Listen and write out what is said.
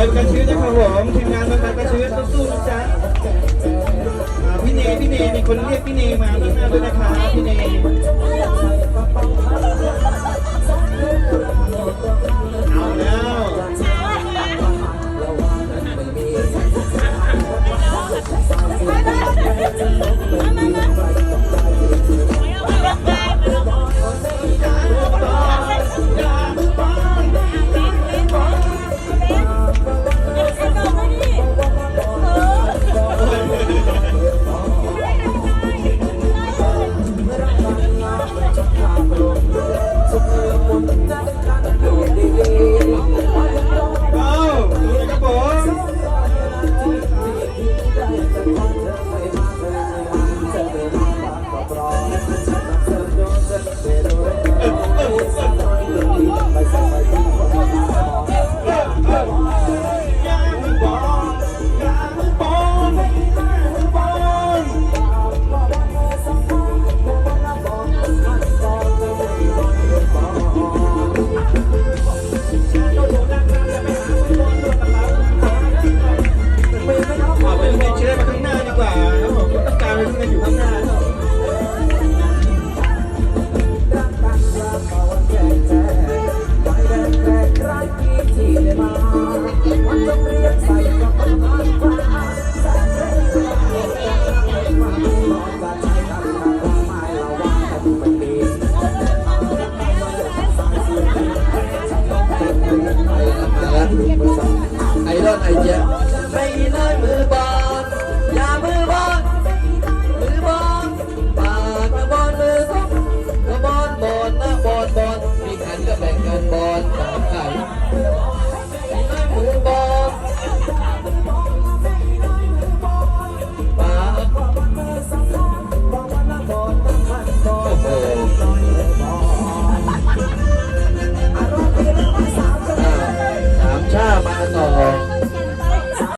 อยประกันชีวิตนะครับผมทีมงานประกันชีวิตสู้ๆนะจ๊ะพี่เนพี่เนมีคนเรียกพี่เนมาข้างหน้าด้วยนะครับพี่เนย Yeah.